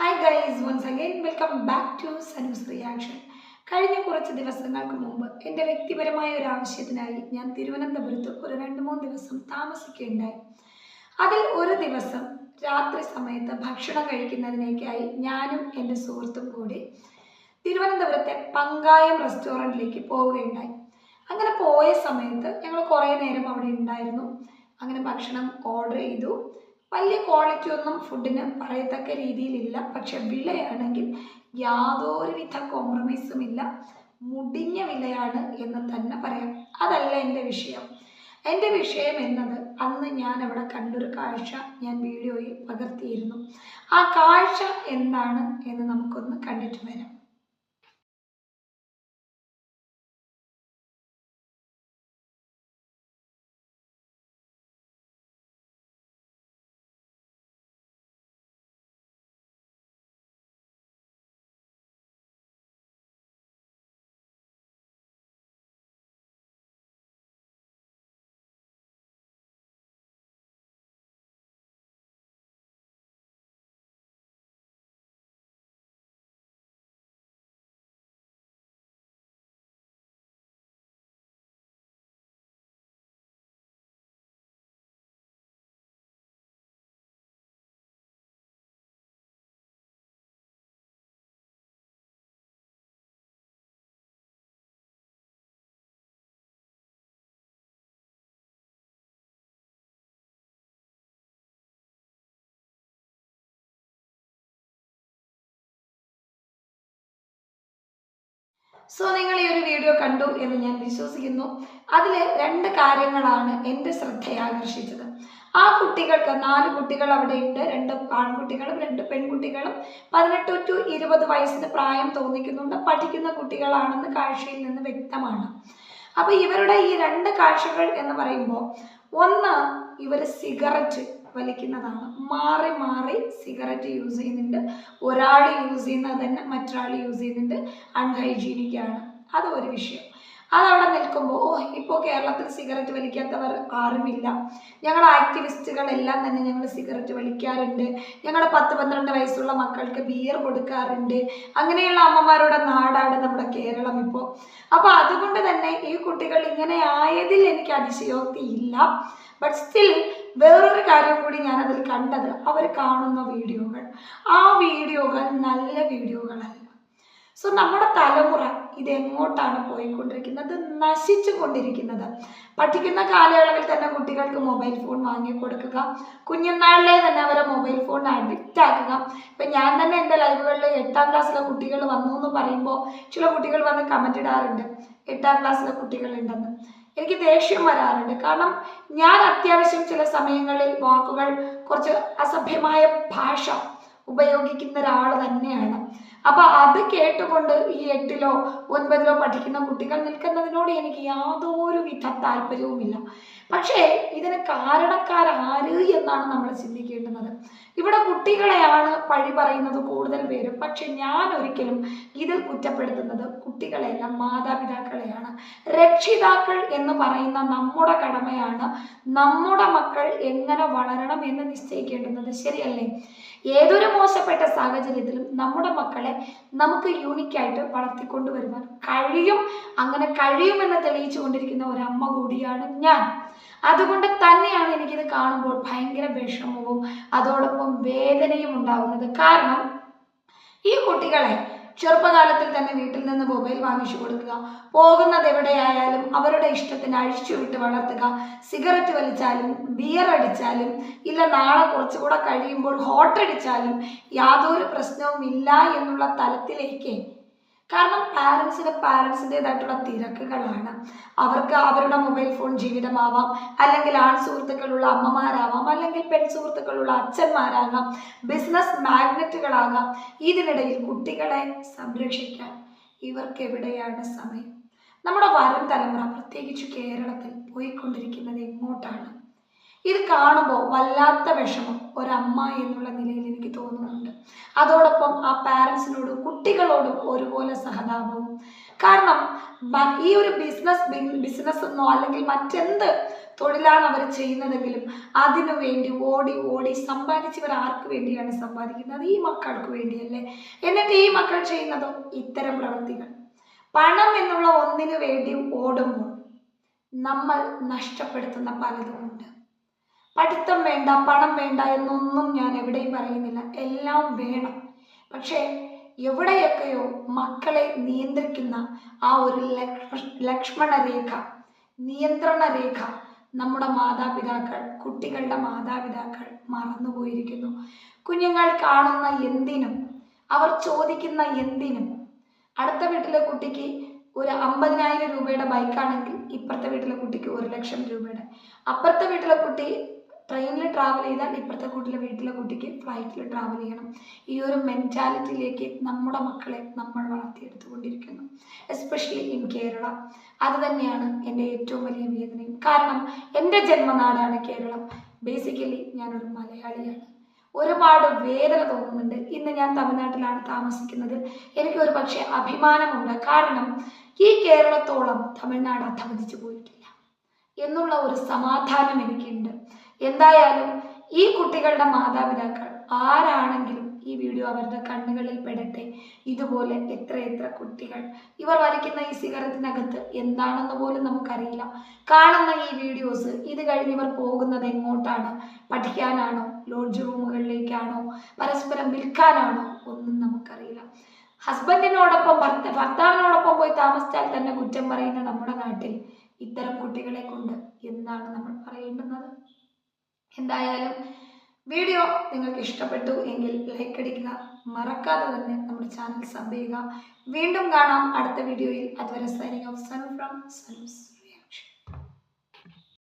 Hi guys once again welcome back to Sanus reaction കഴിഞ്ഞ കുറച്ച് ദിവസങ്ങൾക്ക് മുമ്പ് എന്റെ വ്യക്തിപരമായ ഒരു ആവശ്യത്തിനായി ഞാൻ തിരുവനന്തപുരത്ത് ഒരു രണ്ട് മൂന്ന് ദിവസം താമസിക്കുകയുണ്ടായി. അതിൽ ഒരു ദിവസം രാത്രി സമയത്ത് ഭക്ഷണം കഴിക്കുന്നതിനേക്കായി ഞാനും എന്റെ സുഹൃത്തും കൂടി തിരുവനന്തപുരത്തെ പങ്കായം റെസ്റ്റോറന്റിലേക്ക് പോവുകയുണ്ടായി. അങ്ങനെ പോയ സമയത്ത് ഞങ്ങൾ കുറേ നേരം അവിടെ ഉണ്ടായിരുന്നു. അങ്ങനെ ഭക്ഷണം ഓർഡർ ചെയ്തു. വലിയ ക്വാളിറ്റി ഒന്നും ഫുഡിന് പറയത്തക്ക രീതിയിലില്ല. പക്ഷെ വിലയാണെങ്കിൽ യാതൊരുവിധ കോംപ്രമൈസും ഇല്ല. മുടിഞ്ഞ വിലയാണ് എന്ന് തന്നെ പറയാം. അതല്ല എന്റെ വിഷയം. എന്റെ വിഷയം എന്നത് അന്ന് ഞാൻ അവിടെ കണ്ടൊരു കാഴ്ച ഞാൻ വീഡിയോയിൽ പകർത്തിയിരുന്നു. ആ കാഴ്ച എന്താണ് എന്ന് നമുക്കൊന്ന് കണ്ടിട്ട് വരാം. സോ നിങ്ങൾ ഈ ഒരു വീഡിയോ കണ്ടു എന്ന് ഞാൻ വിശ്വസിക്കുന്നു. അതിൽ രണ്ട് കാര്യങ്ങളാണ് എന്റെ ശ്രദ്ധയെ ആകർഷിച്ചത് ആ കുട്ടികൾക്ക് നാല് കുട്ടികൾ അവിടെയുണ്ട്. രണ്ട് ആൺകുട്ടികളും രണ്ട് പെൺകുട്ടികളും. പതിനെട്ട് ടു ഇരുപത് വയസ്സിന് പ്രായം തോന്നിക്കുന്നുണ്ട്. പഠിക്കുന്ന കുട്ടികളാണെന്ന് കാഴ്ചയിൽ നിന്ന് വ്യക്തമാണ്. അപ്പോൾ ഇവരുടെ ഈ രണ്ട് കാഴ്ചകൾ എന്ന് പറയുമ്പോൾ ഒന്ന് ഇവർ സിഗരറ്റ് വലിക്കുന്നതാണ്. മാറി മാറി സിഗരറ്റ് യൂസ് ചെയ്യുന്നുണ്ട്. ഒരാൾ യൂസ് ചെയ്യുന്നത് തന്നെ മറ്റൊരാൾ യൂസ് ചെയ്യുന്നുണ്ട്. അൺഹൈജീനിക് ആണ്. അത് ഒരു വിഷയം. അതവിടെ നിൽക്കുമ്പോൾ ഓ കേരളത്തിൽ സിഗരറ്റ് വലിക്കാത്തവർ ആരുമില്ല. ഞങ്ങൾ ആക്ടിവിസ്റ്റുകളെല്ലാം തന്നെ ഞങ്ങൾ സിഗരറ്റ് വലിക്കാറുണ്ട്. ഞങ്ങളുടെ പത്ത് പന്ത്രണ്ട് വയസ്സുള്ള മക്കൾക്ക് ബിയർ കൊടുക്കാറുണ്ട്. അങ്ങനെയുള്ള അമ്മമാരുടെ നാടാണ് നമ്മുടെ കേരളം ഇപ്പോൾ അപ്പോൾ അതുകൊണ്ട് തന്നെ ഈ കുട്ടികൾ ഇങ്ങനെ ആയതിൽ എനിക്ക് അതിശയോക്തി ഇല്ല. ബട്ട് സ്റ്റിൽ വേറൊരു കാര്യം കൂടി ഞാനതിൽ കണ്ടത്. അവർ കാണുന്ന വീഡിയോകൾ. ആ വീഡിയോകൾ നല്ല വീഡിയോകളല്ല. സോ നമ്മുടെ തലമുറ ഇതെങ്ങോട്ടാണ് പോയിക്കൊണ്ടിരിക്കുന്നത്? നശിച്ചു കൊണ്ടിരിക്കുന്നത് പഠിക്കുന്ന കാലയളവിൽ തന്നെ കുട്ടികൾക്ക് മൊബൈൽ ഫോൺ വാങ്ങി കൊടുക്കുക. കുഞ്ഞുനാളിലെ തന്നെ അവരെ മൊബൈൽ ഫോൺ അഡിക്റ്റ് ആക്കുക. ഇപ്പം ഞാൻ തന്നെ എന്റെ ലൈവുകളിൽ എട്ടാം ക്ലാസ്സിലെ കുട്ടികൾ വന്നു എന്ന് പറയുമ്പോൾ ചില കുട്ടികൾ വന്ന് കമന്റ് ഇടാറുണ്ട്. എട്ടാം ക്ലാസ്സിലെ കുട്ടികളുണ്ടെന്ന് എനിക്ക് ദേഷ്യം വരാറുണ്ട്. കാരണം ഞാൻ അത്യാവശ്യം ചില സമയങ്ങളിൽ വാക്കുകൾ കുറച്ച് അസഭ്യമായ ഭാഷ ഉപയോഗിക്കുന്ന ഒരാൾ തന്നെയാണ്. അപ്പൊ അത് കേട്ടുകൊണ്ട് ഈ എട്ടിലോ ഒൻപതിലോ പഠിക്കുന്ന കുട്ടികൾ നിൽക്കുന്നതിനോട് എനിക്ക് യാതൊരു വിധ താല്പര്യവുമില്ല. പക്ഷേ ഇതിന് കാരണക്കാരാര് എന്നാണ് നമ്മൾ ചിന്തിക്കേണ്ടുന്നത് ഇവിടെ കുട്ടികളെയാണ് പഴി പറയുന്നത് കൂടുതൽ പേരും. പക്ഷെ ഞാൻ ഒരിക്കലും ഇതിൽ കുറ്റപ്പെടുത്തുന്നത് കുട്ടികളെയല്ല മാതാപിതാക്കളെയാണ്. രക്ഷിതാക്കൾ എന്ന് പറയുന്ന നമ്മുടെ കടമയാണ് നമ്മുടെ മക്കൾ എങ്ങനെ വളരണം എന്ന് നിശ്ചയിക്കേണ്ടുന്നത്. ശരിയല്ലേ? ഏതൊരു മോശപ്പെട്ട സാഹചര്യത്തിലും നമ്മുടെ മക്കളെ നമുക്ക് യൂണിക്കായിട്ട് വളർത്തിക്കൊണ്ടുവരുവാൻ കഴിയും. അങ്ങനെ കഴിയുമെന്ന് തെളിയിച്ചു കൊണ്ടിരിക്കുന്ന ഒരു അമ്മ കൂടിയാണ് ഞാൻ. അതുകൊണ്ട് തന്നെയാണ് എനിക്കിത് കാണുമ്പോൾ ഭയങ്കര വിഷമവും അതോടൊപ്പം വേദനയും ഉണ്ടാകുന്നത് കാരണം ഈ കുട്ടികളെ ചെറുപ്പകാലത്തിൽ തന്നെ വീട്ടിൽ നിന്ന് മൊബൈൽ വാങ്ങിച്ചു കൊടുക്കുക പോകുന്നത് എവിടെയായാലും അവരുടെ ഇഷ്ടത്തിന് അഴിച്ചു വിട്ട് വളർത്തുക സിഗരറ്റ് വലിച്ചാലും ബിയർ അടിച്ചാലും ഇല്ല നാളെ കുറച്ചുകൂടെ കഴിയുമ്പോൾ ഹോട്ടടിച്ചാലും യാതൊരു പ്രശ്നവും ഇല്ല എന്നുള്ള തലത്തിലേക്ക് കാരണം പാരൻസിന് പാരൻസിന്റെതായിട്ടുള്ള തിരക്കുകളാണ്. അവർക്ക് അവരുടെ മൊബൈൽ ഫോൺ ജീവിതമാവാം. അല്ലെങ്കിൽ ആൺ സുഹൃത്തുക്കളുള്ള അമ്മമാരാവാം. അല്ലെങ്കിൽ പെൺ സുഹൃത്തുക്കളുള്ള അച്ഛന്മാരാകാം. ബിസിനസ് മാഗ്നറ്റുകളാകാം ഇതിനിടയിൽ കുട്ടികളെ സംരക്ഷിക്കാൻ ഇവർക്ക് എവിടെയാണ് സമയം? നമ്മുടെ വരും തലമുറ പ്രത്യേകിച്ച് കേരളത്തിൽ പോയിക്കൊണ്ടിരിക്കുന്നത് എങ്ങോട്ടാണ്? ഇത് കാണുമ്പോൾ വല്ലാത്ത വിഷമം. ഒരമ്മ എന്നുള്ള നിലയിൽ എനിക്ക് തോന്നുന്നുണ്ട് അതോടൊപ്പം ആ പാരൻസിനോടും കുട്ടികളോടും ഒരുപോലെ സഹതാപവും. കാരണം ഈ ഒരു ബിസിനസ് ബിസിനസ് എന്നോ അല്ലെങ്കിൽ മറ്റെന്ത് തൊഴിലാണ് അവർ ചെയ്യുന്നതെങ്കിലും അതിനു വേണ്ടി ഓടി ഓടി സമ്പാദിച്ചവർ ആർക്ക് വേണ്ടിയാണ് സമ്പാദിക്കുന്നത്? ഈ മക്കൾക്ക് വേണ്ടിയല്ലേ? എന്നിട്ട് ഈ മക്കൾ ചെയ്യുന്നതോ ഇത്തരം പ്രവൃത്തികൾ പണം എന്നുള്ള ഒന്നിനു വേണ്ടി ഓടുമ്പോൾ നമ്മൾ നഷ്ടപ്പെടുത്തുന്ന പലതുമുണ്ട് പഠിത്തം വേണ്ട പണം വേണ്ട എന്നൊന്നും ഞാൻ എവിടെയും പറയുന്നില്ല. എല്ലാം വേണം. പക്ഷേ എവിടെയൊക്കെയോ മക്കളെ നിയന്ത്രിക്കുന്ന ആ ഒരു ലക്ഷ- ലക്ഷ്മണ രേഖ നിയന്ത്രണ രേഖ നമ്മുടെ മാതാപിതാക്കൾ കുട്ടികളുടെ മാതാപിതാക്കൾ മറന്നുപോയിരിക്കുന്നു. കുഞ്ഞുങ്ങൾ കാണുന്ന എന്തിനും അവർ ചോദിക്കുന്ന എന്തിനും അടുത്ത വീട്ടിലെ കുട്ടിക്ക് ഒരു അമ്പതിനായിരം രൂപയുടെ ബൈക്കാണെങ്കിൽ ഇപ്പുറത്തെ വീട്ടിലെ കുട്ടിക്ക് ഒരു ലക്ഷം രൂപയുടെ. അപ്പുറത്തെ വീട്ടിലെ കുട്ടി ട്രെയിനിൽ ട്രാവൽ ചെയ്താൽ ഇപ്പുറത്തെ കൂട്ടിലെ വീട്ടിലെ കുട്ടിക്ക് ഫ്ലൈറ്റിൽ ട്രാവൽ ചെയ്യണം. ഈ ഒരു മെന്റാലിറ്റിയിലേക്ക് നമ്മുടെ മക്കളെ നമ്മൾ വളർത്തിയെടുത്തുകൊണ്ടിരിക്കുന്നു. Especially in Kerala. അത് തന്നെയാണ് എന്റെ ഏറ്റവും വലിയ വേദനയും. കാരണം എന്റെ ജന്മനാടാണ് കേരളം. ബേസിക്കലി ഞാനൊരു മലയാളിയാണ്. ഒരുപാട് വേദന തോന്നുന്നുണ്ട്. ഇന്ന് ഞാൻ തമിഴ്നാട്ടിലാണ് താമസിക്കുന്നത്. എനിക്ക് ഒരു പക്ഷേ അഭിമാനമുണ്ട്. കാരണം ഈ കേരളത്തോളം തമിഴ്നാട് അധമതിച്ചു പോയിട്ടില്ല. എന്നുള്ള ഒരു സമാധാനം എനിക്കുണ്ട്. എന്തായാലും ഈ കുട്ടികളുടെ മാതാപിതാക്കൾ ആരാണെങ്കിലും ഈ വീഡിയോ അവരുടെ കണ്ണുകളിൽ പെടട്ടെ. ഇതുപോലെ എത്ര എത്ര കുട്ടികൾ ഇവർ വലിക്കുന്ന ഈ സിഗരറ്റിനകത്ത് എന്താണെന്ന് പോലും നമുക്കറിയില്ല. കാണുന്ന ഈ വീഡിയോസ് ഇത് കഴിഞ്ഞ് ഇവർ പോകുന്നത് എങ്ങോട്ടാണ്? പഠിക്കാനാണോ? ലോഡ്ജ് റൂമുകളിലേക്കാണോ? പരസ്പരം വിൽക്കാനാണോ? ഒന്നും നമുക്കറിയില്ല. ഹസ്ബൻഡിനോടൊപ്പം ഭർത്ത ഭർത്താവിനോടൊപ്പം പോയി താമസിച്ചാൽ തന്നെ കുറ്റം പറയുന്ന നമ്മുടെ നാട്ടിൽ ഇത്തരം കുട്ടികളെ കൊണ്ട് എന്താണ് നമ്മൾ പറയേണ്ടുന്നത്? എന്തായാലും വീഡിയോ നിങ്ങൾക്ക് ഇഷ്ടപ്പെട്ടു എങ്കിൽ ലൈക്ക് അടിക്കുക. മറക്കാതെ തന്നെ നമ്മുടെ ചാനൽ സബ് ചെയ്യുക. വീണ്ടും കാണാം അടുത്ത വീഡിയോയിൽ. അതുവരെ signing off Sanu from Sanus